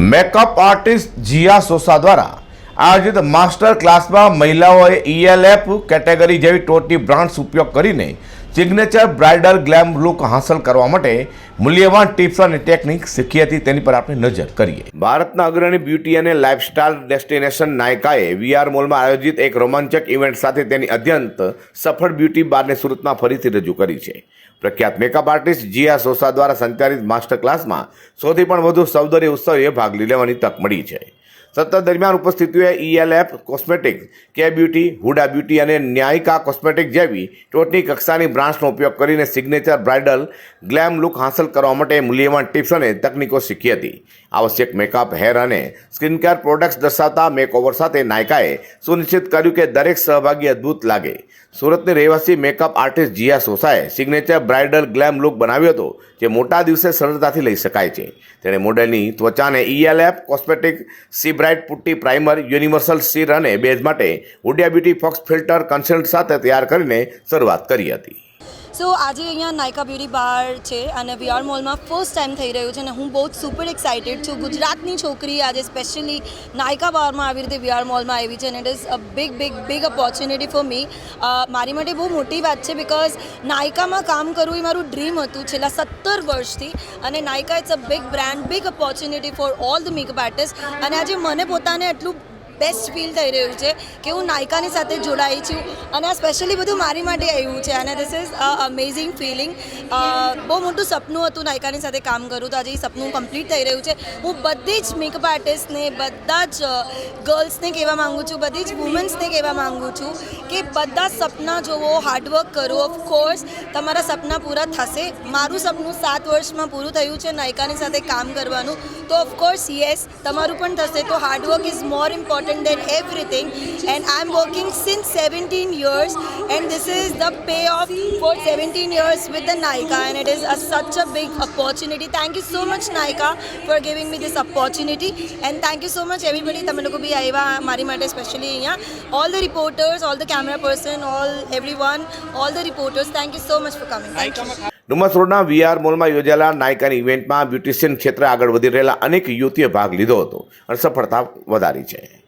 Makeup artist Jiya Sosa દ્વારા આયોજિત master ક્લાસમાં મહિલાઓએ ઈએલએફ કેટેગરી જેવી ટોચની બ્રાન્ડ્સ ઉપયોગ કરીને સિગ્નેચર બ્રાઇડલ ગ્લેમ લુક હાંસલ કરવા માટે મૂલ્યવાન ટિપ્સ અને ટેકનિક શીખી હતી. તેની પર આપણે નજર કરીએ. ભારતના અગ્રણી બ્યુટી અને લાઇફસ્ટાઇલ ડેસ્ટિનેશન નાયકાએ વીઆર મોલમાં આયોજિત એક રોમાંચક ઇવેન્ટ સાથે તેની અત્યંત સફળ બ્યુટી બારને સુરતમાં ફરીથી રજૂ કરી છે. પ્રખ્યાત મેકઅપ આર્ટિસ્ટ જીયા સોસા દ્વારા સંચાલિત માસ્ટર ક્લાસમાં સૌથી પણ વધુ સૌંદર્ય ઉત્સવે ભાગ લેવાની તક મળી છે. સત્ર દરમિયાન ઉપસ્થિતિઓએ ઈએલએફ કોસ્મેટિક કે બ્યુટી હુડા બ્યુટી અને ન્યાયિકા કોસ્મેટિક જેવી ટોચની કક્ષાની બ્રાન્ડ્સનો ઉપયોગ કરીને સિગ્નેચર બ્રાઇડલ ગ્લેમ લુક હાંસલ કરવા માટે મૂલ્યવાન ટિપ્સ અને તકનીકો શીખી હતી. આવશ્યક મેકઅપ હેર અને સ્કિન કેર પ્રોડક્ટ્સ દર્શાવતા મેકઓવર સાથે નાયકાએ સુનિશ્ચિત કર્યું કે દરેક સહભાગી અદ્ભુત લાગે. સુરતની રહેવાસી મેકઅપ આર્ટિસ્ટ જીયા સોસાએ સિગ્નેચર બ્રાઇડલ ગ્લેમ લુક બનાવ્યો હતો, જે મોટા દિવસે સરળતાથી લઈ શકાય છે. તેણે મોડેલની ત્વચાને ELF cosmetic, C bright putty primer, universal sheer અને બેઝ માટે Huda beauty faux filter consult સાથે તૈયાર કરીને શરૂઆત કરી હતી. સો આજે અહીંયા નાયકા બ્યુટી બાર છે અને વીઆર મોલમાં ફર્સ્ટ ટાઈમ થઈ રહ્યું છે અને હું બહુ જ સુપર એક્સાઇટેડ છું. ગુજરાતની છોકરી આજે સ્પેશિયલી નાયકા બારમાં આવી રીતે વીઆર મોલમાં આવી છે અને it is a big big big opportunity for me મારી માટે બહુ મોટી વાત છે બિકોઝ નાયકામાં કામ કરવું એ મારું ડ્રીમ હતું છેલ્લા સત્તર વર્ષથી અને Nykaa it's a big brand big opportunity for all the makeup artist અને આજે મને પોતાને એટલું બેસ્ટ ફીલ થઈ રહ્યું છે કે હું નાયકાની સાથે જોડાઈ છું અને આ સ્પેશિયલી બધું મારી માટે આવ્યું છે અને this is a amazing feeling બહુ મોટું સપનું હતું નાયકાની સાથે કામ કરું તો આજે એ સપનું કમ્પ્લીટ થઈ રહ્યું છે. હું બધી જ મેકઅપ આર્ટિસ્ટને બધા જ ગર્લ્સને કહેવા માગું છું, બધી જ વુમન્સને કહેવા માગું છું કે બધા સપના જોવો હાર્ડવર્ક કરો ઓફકોર્સ તમારા સપના પૂરા થશે. મારું સપનું સાત વર્ષમાં પૂરું થયું છે નાયકાની સાથે કામ કરવાનું. તો ઓફકોર્સ યસ તમારું પણ થશે. તો hard work is more important than everything and I am working since seventeen years and this is the payoff for seventeen years with Nika, Nykaa and is a, such a big big Thank thank you so much Nykaa giving giving me this and thank you so much everybody તમે લોકો બી આવ્યા મારી માટે specially અહીંયા all the reporters all the camera person all everyone all the reporters thank you so much for coming thank you Dumas રોડના VR મોલમાં યોજાયેલા નાયકાની ઇવેન્ટમાં બ્યુટિશિયન ક્ષેત્રે આગળ વધી રહેલા અનેક યુવતીએ ભાગ લીધો હતો. અને સફળતા વધારી છે.